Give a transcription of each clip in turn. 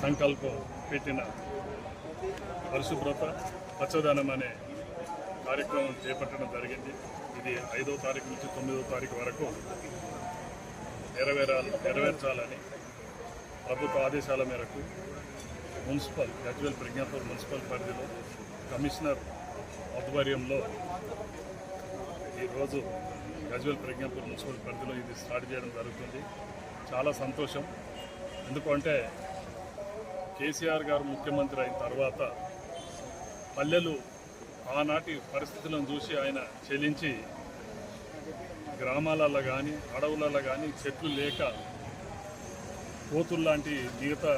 సంకల్పం పెట్టిన పరిశుభ్రత పచ్చదనం అనే కార్యక్రమం చేపట్టడం జరిగింది. ఇది ఐదో తారీఖు నుంచి తొమ్మిదో తారీఖు వరకు నెరవేరాలి నెరవేర్చాలని ప్రభుత్వ ఆదేశాల మేరకు మున్సిపల్ గజ్వెల్ ప్రజ్ఞాపూర్ మున్సిపల్ పరిధిలో కమిషనర్ ఆధ్వర్యంలో ఈరోజు గజ్వెల్ ప్రజ్ఞాపూర్ మున్సిపల్ పరిధిలో ఇది స్టార్ట్ చేయడం జరుగుతుంది. చాలా సంతోషం. ఎందుకంటే కేసీఆర్ గారు ముఖ్యమంత్రి అయిన తర్వాత పల్లెలు ఆనాటి పరిస్థితులను చూసి ఆయన చెల్లించి గ్రామాలలో కానీ అడవులలో కానీ చెట్లు లేక కోతుల్లాంటి మిగతా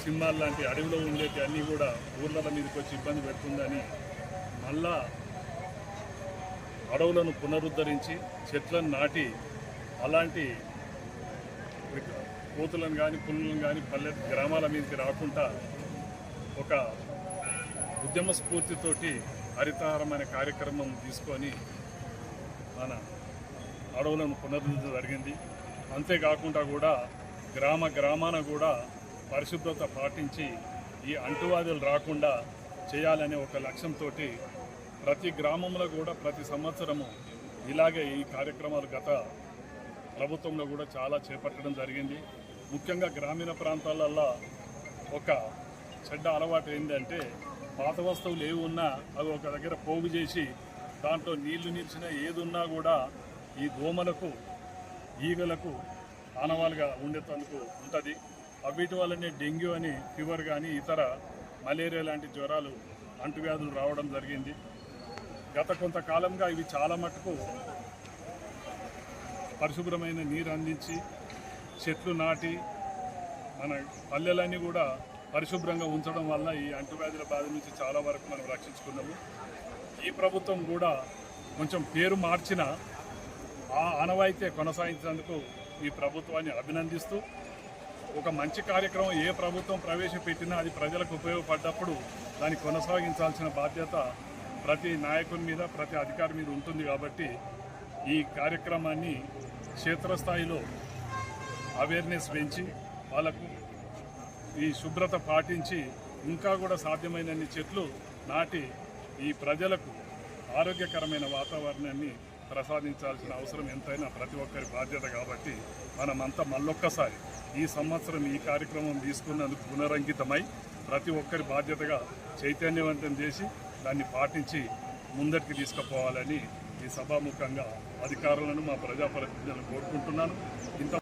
సింహాలు లాంటి అడవిలో ఉండేటి అన్నీ కూడా ఊర్ల మీదకి వచ్చి ఇబ్బంది పెడుతుందని మళ్ళా అడవులను పునరుద్ధరించి చెట్లను నాటి అలాంటి కోతులను కానీ పుల్లను కానీ పల్లె గ్రామాల మీదకి రాకుండా ఒక ఉద్యమ స్ఫూర్తితోటి హరితహారం అనే కార్యక్రమం తీసుకొని మన అడవులను పునరుద్ధరించడం జరిగింది. అంతేకాకుండా కూడా గ్రామ గ్రామాన కూడా పరిశుభ్రత పాటించి ఈ అంటువ్యాధులు రాకుండా చేయాలనే ఒక లక్ష్యంతో ప్రతి గ్రామంలో కూడా ప్రతి సంవత్సరము ఇలాగే ఈ కార్యక్రమాలు గత ప్రభుత్వంలో కూడా చాలా చేపట్టడం జరిగింది. ముఖ్యంగా గ్రామీణ ప్రాంతాలల్లో ఒక చెడ్డ అలవాటు ఏంటంటే పాత వస్తువులు ఏవి ఉన్నా అవి ఒక దగ్గర పోగు చేసి దాంట్లో నీళ్ళు నిలిచిన ఏది ఉన్నా కూడా ఈ దోమలకు ఈగలకు ఆనవాలుగా ఉండేందుకు ఉంటుంది. వీటి వల్లనే డెంగ్యూ అని ఫీవర్ కానీ ఇతర మలేరియా లాంటి జ్వరాలు అంటువ్యాధులు రావడం జరిగింది. గత కొంతకాలంగా ఇవి చాలా మటుకు పరిశుభ్రమైన నీరు అందించి చెట్లు నాటి మన పల్లెలన్నీ కూడా పరిశుభ్రంగా ఉంచడం వల్ల ఈ అంటువ్యాధుల బాధ నుంచి చాలా వరకు మనం రక్షించుకున్నాము. ఈ ప్రభుత్వం కూడా కొంచెం పేరు మార్చిన ఆ ఆనవాయితీ కొనసాగించినందుకు ఈ ప్రభుత్వాన్ని అభినందిస్తూ ఒక మంచి కార్యక్రమం ఏ ప్రభుత్వం ప్రవేశపెట్టినా అది ప్రజలకు ఉపయోగపడ్డప్పుడు దాన్ని కొనసాగించాల్సిన బాధ్యత ప్రతి నాయకుని మీద ప్రతి అధికారి మీద ఉంటుంది కాబట్టి ఈ కార్యక్రమాన్ని క్షేత్రస్థాయిలో అవేర్నెస్ పెంచి వాళ్ళకు ఈ శుభ్రత పాటించి ఇంకా కూడా సాధ్యమైనన్ని చెట్లు నాటి ఈ ప్రజలకు ఆరోగ్యకరమైన వాతావరణాన్ని ప్రసాదించాల్సిన అవసరం ఎంతైనా ప్రతి ఒక్కరి బాధ్యత కాబట్టి మనమంతా మళ్ళొక్కసారి ఈ సంవత్సరం ఈ కార్యక్రమం తీసుకున్నందుకు పునరంకితమై ప్రతి ఒక్కరి బాధ్యతగా చైతన్యవంతం చేసి దాన్ని పాటించి ముందరికి తీసుకుపోవాలని ఈ సభాముఖంగా అధికారులను మా ప్రజాప్రతినిధులను కోరుకుంటున్నాను. ఇంత